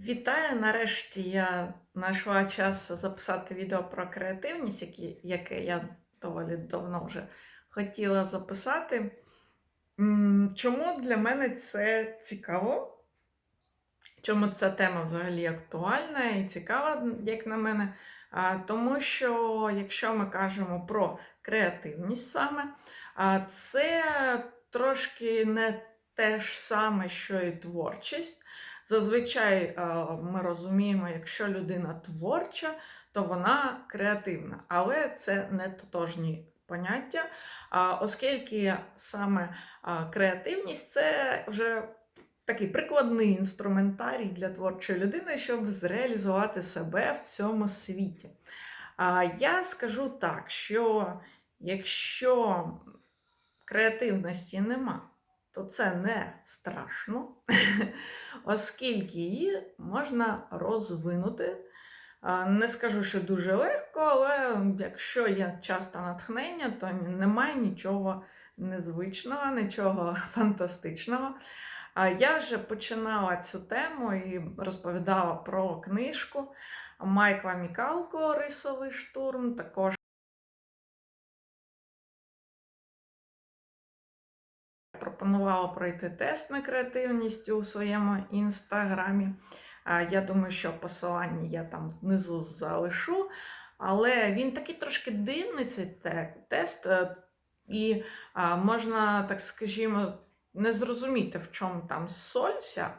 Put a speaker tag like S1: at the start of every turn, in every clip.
S1: Вітаю! Нарешті я знайшла час записати відео про креативність, яке я доволі давно вже хотіла записати. Чому для мене це цікаво? Чому ця тема взагалі актуальна і цікава, як на мене? Тому що якщо ми кажемо про креативність саме, це трошки не те ж саме, що і творчість. Зазвичай е, ми розуміємо, якщо людина творча, то вона креативна, але це не тотожні поняття, оскільки саме креативність це вже такий прикладний інструментарій для творчої людини, щоб зреалізувати себе в цьому світі. Я скажу так, що якщо креативності нема, то це не страшно, оскільки її можна розвинути. Не скажу, що дуже легко, але якщо є часто натхнення, то немає нічого незвичного, нічого фантастичного. Я вже починала цю тему і розповідала про книжку Майкла Мікалко Рисовий штурм. Також пропонувала пройти тест на креативність у своєму інстаграмі. Я думаю, що посилання я там внизу залишу. Але він такий трошки дивний цей тест, е, і можна, так скажімо, не зрозуміти, в чому там соль вся.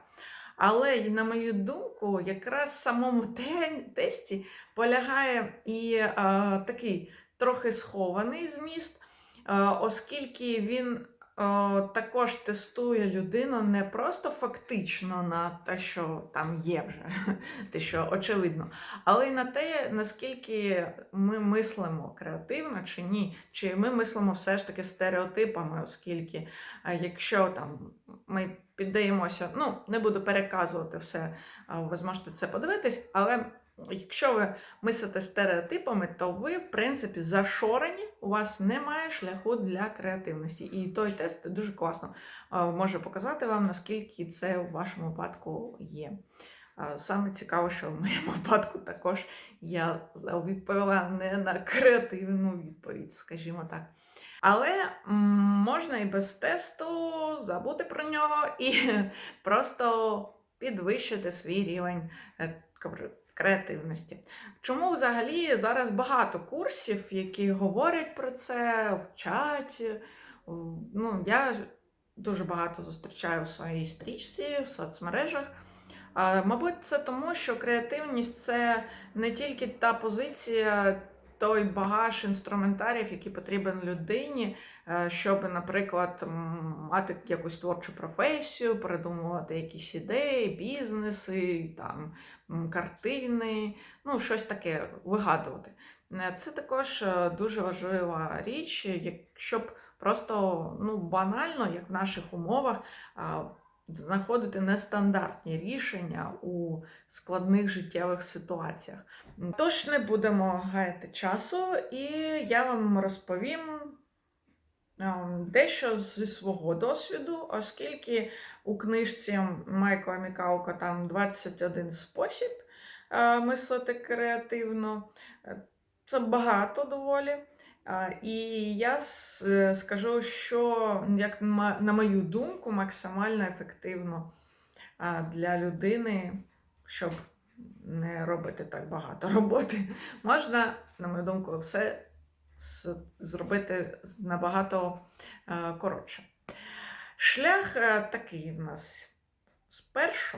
S1: Але, на мою думку, якраз в самому тесті полягає і такий трохи схований зміст, оскільки він також тестує людину не просто фактично на те, що там є вже, те, що очевидно, але й на те, наскільки ми мислимо креативно чи ні, чи ми мислимо все ж таки стереотипами, оскільки якщо там ми піддаємося, ну не буду переказувати все, ви зможете це подивитись, але якщо ви мислите стереотипами, то ви, в принципі, зашорені, у вас немає шляху для креативності. І той тест дуже класно може показати вам, наскільки це у вашому випадку є. Саме цікаво, що в моєму випадку також я відповіла не на креативну відповідь, скажімо так. Але можна і без тесту забути про нього і просто підвищити свій рівень е, креативності. Чому взагалі зараз багато курсів, які говорять про це? В- Ну, я дуже багато зустрічаю в своїй стрічці, в соцмережах. Мабуть, це тому, що креативність це не тільки та позиція, той багаж інструментарів, який потрібен людині, е, щоб, наприклад, мати якусь творчу професію, придумувати якісь ідеї, бізнеси, там, картини, ну, щось таке вигадувати. Е, Це також е, дуже важлива річ, щоб просто ну, банально, як в наших умовах, знаходити нестандартні рішення у складних життєвих ситуаціях. Тож не будемо гаяти часу, і я вам розповім ем, дещо зі свого досвіду, оскільки у книжці Майкла Мікалка там 21 спосіб е, мислити креативно. Е, Це багато доволі. І я е, скажу, що, як на мою думку, максимально ефективно для людини, щоб не робити так багато роботи, можна, на мою думку, все зробити набагато е, коротше. Шлях е, такий в нас спершу,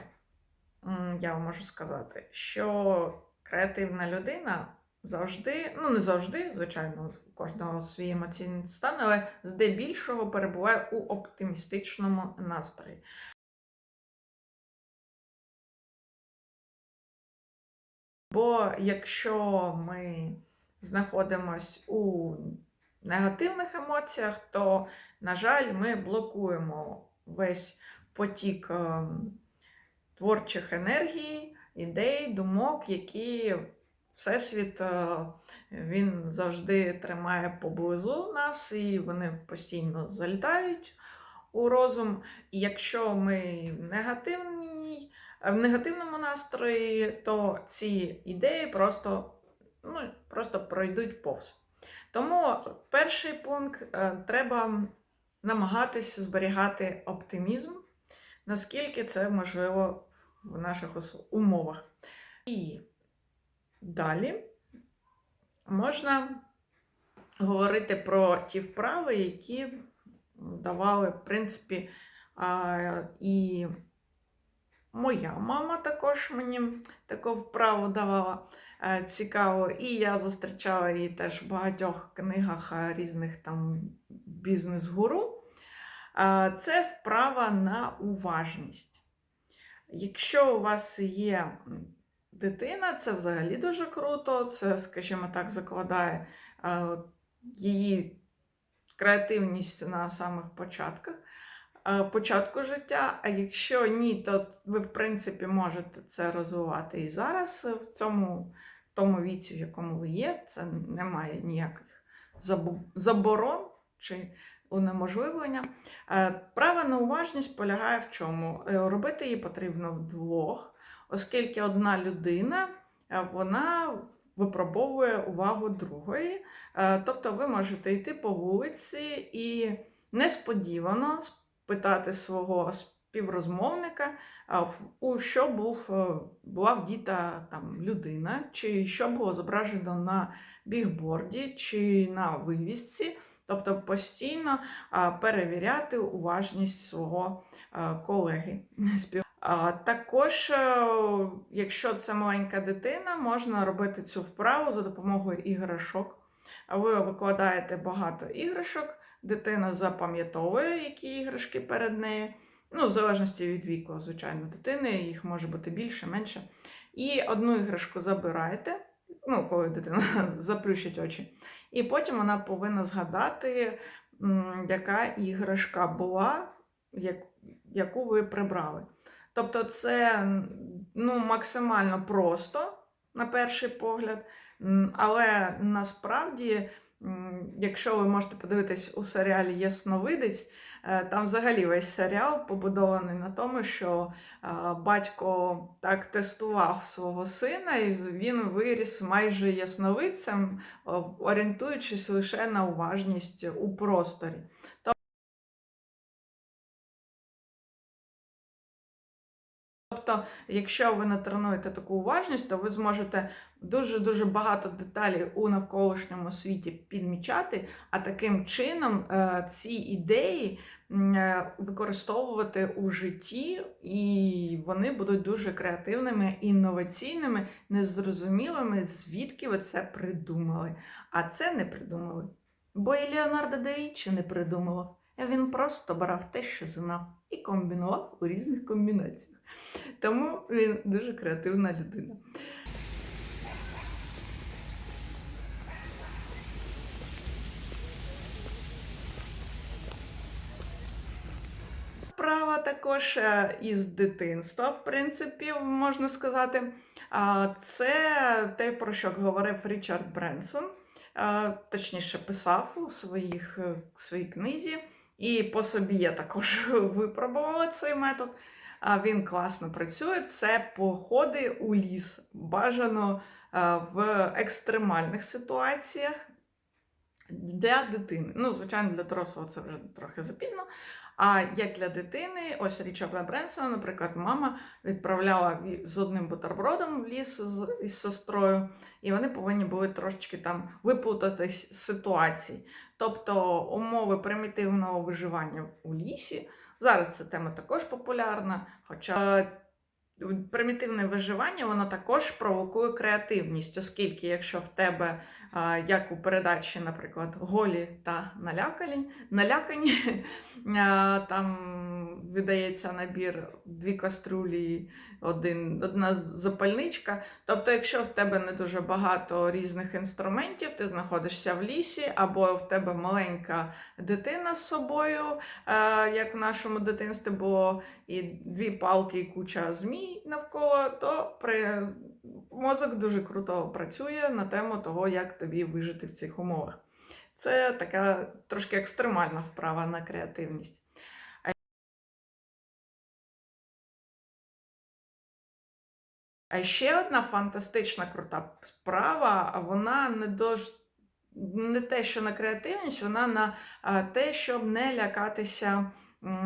S1: я вам можу сказати, що креативна людина завжди, ну не завжди, звичайно, кожного свій емоційний стан, але здебільшого перебуває у оптимістичному настрої. Бо якщо ми знаходимось у негативних емоціях, то, на жаль, ми блокуємо весь потік ем, творчих енергій, ідей, думок, які Всесвіт е, він завжди тримає поблизу нас, і вони постійно залітають у розум. І якщо ми в негативній в негативному настрої, то ці ідеї просто, ну, просто пройдуть повз. Тому перший пункт е, треба намагатися зберігати оптимізм, наскільки це можливо в наших умовах. І далі можна говорити про ті вправи, які давали, в принципі, і моя мама також мені таку вправу давала е, цікаво. І я зустрічала її теж в багатьох книгах е, різних там бізнес-гуру. Це вправа на уважність. Якщо у вас є дитина, це взагалі дуже круто. Це, скажімо так, закладає е, її креативність на самих початках. е, Початку життя, а якщо ні, то ви, в принципі, можете це розвивати і зараз е, в цьому в тому віці, в якому ви є. Це немає ніяких заборон чи унеможливлення. Право на уважність полягає в чому? Робити її потрібно вдвох, оскільки одна людина е, вона випробовує увагу другої. Е, Тобто ви можете йти по вулиці і несподівано спитати свого співрозмовника, у що був, е, була вдіта там людина, чи що було зображено на бігборді чи на вивісці. Тобто постійно перевіряти уважність свого колеги. Також, е, якщо це маленька дитина, можна робити цю вправу за допомогою іграшок. Ви викладаєте багато іграшок, дитина запам'ятовує, які іграшки перед нею. Ну, в залежності від віку, звичайно, дитини, їх може бути більше, менше. І одну іграшку забираєте, ну, коли дитина заплющить очі. І потім вона повинна згадати, яка іграшка була, яку ви прибрали. Тобто, це ну, максимально просто на перший погляд, але насправді, якщо ви можете подивитись у серіалі Ясновидець, е, там взагалі весь серіал побудований на тому, що батько так тестував свого сина, і він виріс майже ясновидцем, орієнтуючись лише на уважність у просторі. Тобто, якщо ви натренуєте таку уважність, то ви зможете дуже-дуже багато деталей у навколишньому світі підмічати, а таким чином е, ці ідеї е, використовувати у житті, і вони будуть дуже креативними, інноваційними, незрозумілими, звідки ви це придумали. А це не придумали. Бо і Леонардо да Вінчі не придумував. Він просто брав те, що знав, і комбінував у різних комбінаціях. Тому він дуже креативна людина. Права також е, із дитинства, в принципі, можна сказати. Це те, про що говорив Річард Бренсон, точніше писав у своїх, е, своїй книзі. І по собі я також випробувала цей метод. А Він класно працює. Це походи у ліс. Бажано в екстремальних ситуаціях для дитини. Ну, звичайно, для дорослого це вже трохи запізно. А як для дитини, ось Річарда Бренсона, наприклад, мама відправляла з одним бутербродом в ліс з, із сестрою, і вони повинні були трошечки там виплутатись з ситуації. Тобто умови примітивного виживання у лісі. Зараз ця тема також популярна, хоча е, примітивне виживання воно також провокує креативність, оскільки якщо в тебе, як у передачі, наприклад, голі та налякані, налякані, там видається набір дві каструлі, один, одна запальничка. Тобто, якщо в тебе не дуже багато різних інструментів, ти знаходишся в лісі, або в тебе маленька дитина з собою, е, як в нашому дитинстві було, і дві палки і куча змій навколо, то при... мозок дуже круто працює на тему того, як тобі вижити в цих умовах. Це така трошки екстремальна вправа на креативність. А ще одна фантастична крута справа, вона не дож... не те, що на креативність, вона на те, щоб не лякатися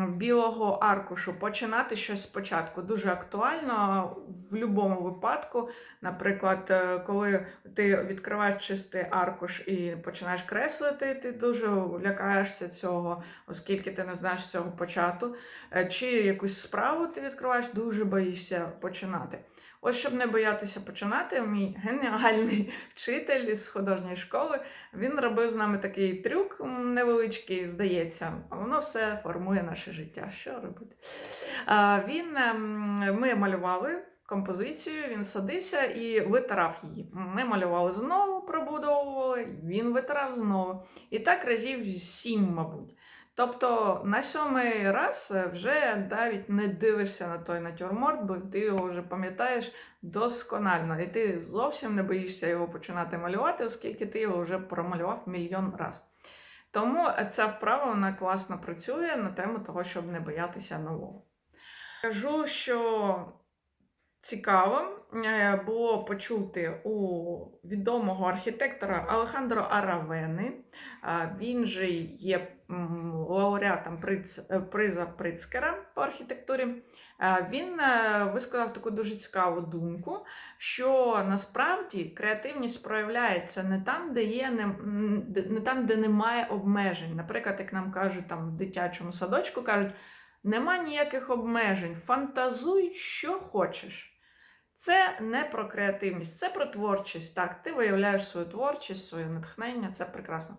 S1: білого аркушу, починати щось спочатку. Дуже актуально в будь-якому випадку. Наприклад, е, коли ти відкриваєш чистий аркуш і починаєш креслити, ти дуже лякаєшся цього, оскільки ти не знаєш цього початку. Е, Чи якусь справу ти відкриваєш, дуже боїшся починати. Ось, щоб не боятися починати, мій геніальний вчитель з художньої школи він робив з нами такий трюк невеличкий, здається, воно все формує наше життя. Що робити? Він ем, ми малювали композицію, він садився і витирав її. Ми малювали знову, пробудовували, він витирав знову. І так разів сім, мабуть. Тобто на сьомий раз е, вже навіть не дивишся на той натюрморт, бо ти його вже пам'ятаєш досконально. І ти зовсім не боїшся його починати малювати, оскільки ти його вже промалював мільйон раз. Тому ця вправа вона класно працює на тему того, щоб не боятися нового. Кажу, що цікаво е, було почути у відомого архітектора Алехандро Аравени. Він же є лауреатом е, приза Прицкера по архітектурі. Він е, висказав таку дуже цікаву думку, що насправді креативність проявляється не там, де є не там, де немає обмежень. Наприклад, як нам кажуть там в дитячому садочку, кажуть, нема ніяких обмежень, фантазуй, що хочеш. Це не про креативність, це про творчість. Так, ти виявляєш свою творчість, своє натхнення, це прекрасно.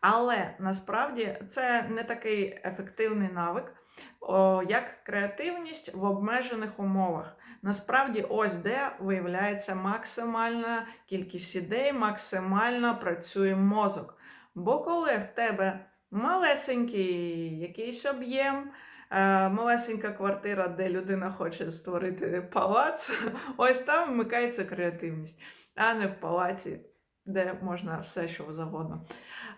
S1: Але насправді це не такий ефективний навик, як креативність в обмежених умовах. Насправді, ось де виявляється максимальна кількість ідей, максимально працює мозок. Бо коли в тебе малесенький якийсь об'єм, е, малесенька квартира, де людина хоче створити палац, ось там вмикається креативність, а не в палаці, де можна все, що завгодно.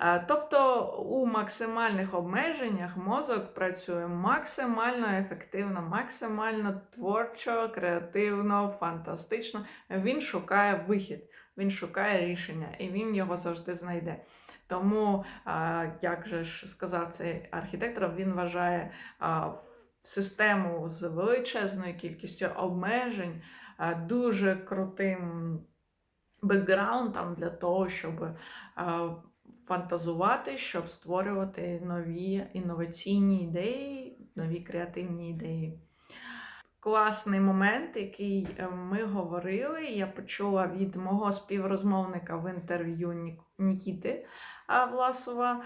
S1: Е, Тобто у максимальних обмеженнях мозок працює максимально ефективно, максимально творчо, креативно, фантастично. Він шукає вихід, він шукає рішення, і він його завжди знайде. Тому, як же ж сказав цей архітектор, він вважає а, систему з величезною кількістю обмежень дуже крутим бекграундом для того, щоб а, фантазувати, щоб створювати нові інноваційні ідеї, нові креативні ідеї. Класний момент, який е, ми говорили, я почула від мого співрозмовника в інтерв'ю Нікіти Власова.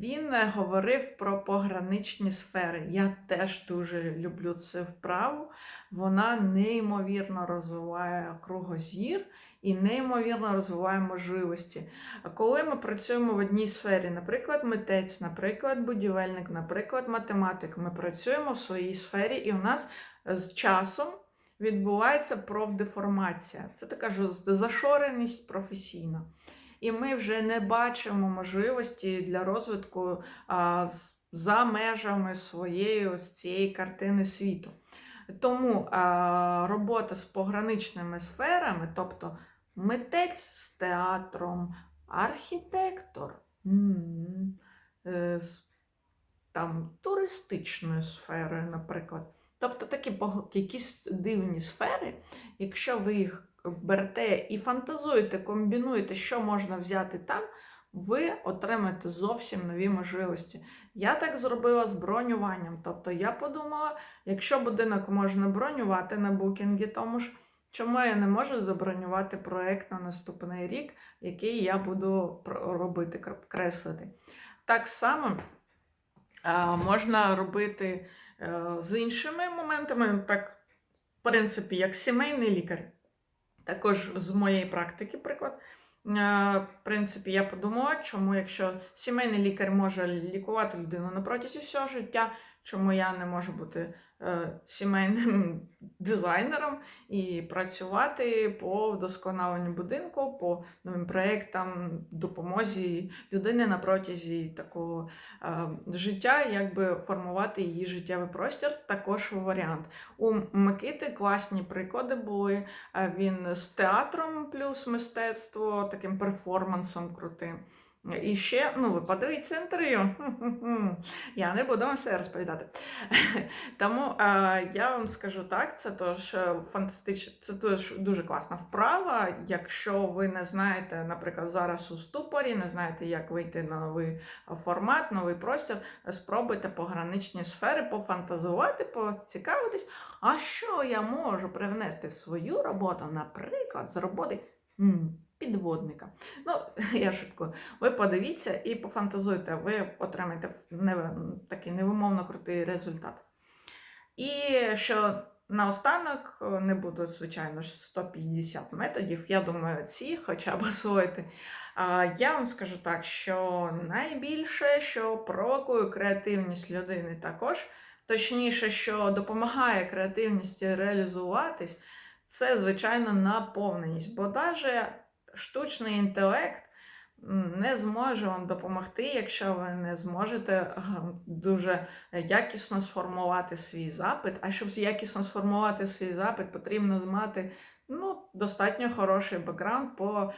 S1: Він е, говорив про пограничні сфери. Я теж дуже люблю цю вправу. Вона неймовірно розвиває кругозір і неймовірно розвиває можливості. Коли ми працюємо в одній сфері, наприклад, митець, наприклад, будівельник, наприклад, математик, ми працюємо в своїй сфері, і у нас з часом відбувається профдеформація. Це така зашореність професійна. І ми вже не бачимо можливості для розвитку а, за межами своєї ось цієї картини світу. Тому а, робота з пограничними сферами, тобто митець з театром, архітектор е, з там, туристичною сферою, наприклад. Тобто такі якісь дивні сфери, якщо ви їх берете і фантазуєте, комбінуєте, що можна взяти там, ви отримаєте зовсім нові можливості. Я так зробила з бронюванням. Тобто я подумала, якщо будинок можна бронювати на букінгі, тому ж чому я не можу забронювати проект на наступний рік, який я буду робити, кр- креслити. Так само можна робити е, з іншими моментами, так, в принципі, як сімейний лікар. Також з моєї практики, приклад. Е, В принципі, я подумала, чому, якщо сімейний лікар може лікувати людину на протязі всього життя, чому я не можу бути сімейним дизайнером і працювати по вдосконаленню будинку, по новим проєктам, допомозі людини на протязі такого е, життя, якби формувати її життєвий простір. Також варіант. У Микити класні приклади були. Е, Він з театром плюс мистецтво, таким перформансом крутим. І ще, ну, ви подивіться інтерв'ю. Я не буду вам все розповідати. Тому е, я вам скажу так, це тож фантастично, це тож дуже класна вправа. Якщо ви не знаєте, наприклад, зараз у ступорі, не знаєте, як вийти на новий формат, новий простір, спробуйте пограничні сфери пофантазувати, поцікавитись, а що я можу привнести в свою роботу, наприклад, з роботи. Підводника. Ну, я шуткую. Ви подивіться і пофантазуйте, ви отримаєте такий невимовно крутий результат. І що наостанок не буду, звичайно ж, 150 методів. Я думаю, ці хоча б освоїти. Я вам скажу так, що найбільше, що провокує креативність людини також, точніше, що допомагає креативності реалізуватись, це, звичайно, наповненість. Бо навіть штучний інтелект не зможе вам допомогти, якщо ви не зможете дуже якісно сформувати свій запит. А щоб якісно сформувати свій запит, потрібно мати ну, достатньо хороший бекграунд по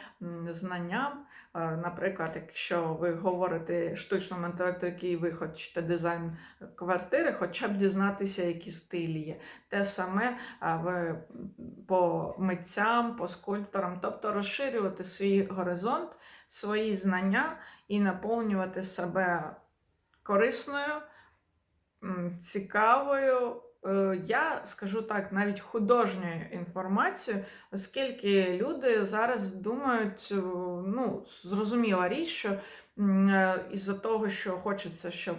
S1: знанням. Наприклад, якщо ви говорите штучному інтелекту, який ви хочете дизайн квартири, хоча б дізнатися, які стилі є. Те саме ви по митцям, по скульпторам, тобто розширювати свій горизонт, свої знання і наповнювати себе корисною, цікавою. е, Я скажу так, навіть художньою інформацією, оскільки люди зараз думають, е, ну, зрозуміла річ, що е, із-за того, що хочеться, щоб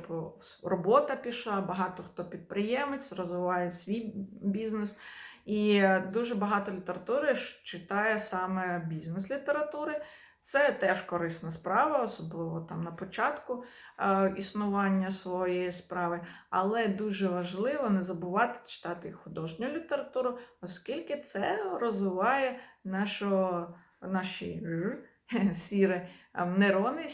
S1: робота пішла, багато хто підприємець розвиває свій бізнес. І дуже багато літератури читає саме бізнес-літератури. Це теж корисна справа, особливо там на початку е, існування своєї справи. Але дуже важливо не забувати читати художню літературу, оскільки це розвиває нашу, наші сіре е, нейрони,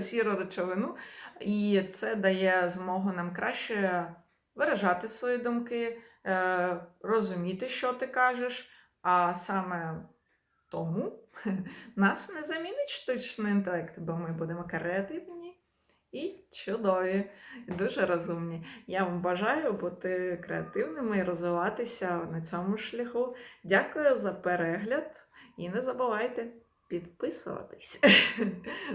S1: сіру речовину, і це дає змогу нам краще виражати свої думки, е, розуміти, що ти кажеш, а саме тому нас не замінить штучний інтелект, бо ми будемо креативні і чудові, і дуже розумні. Я вам бажаю бути креативними і розвиватися на цьому шляху. Дякую за перегляд і не забувайте підписуватись.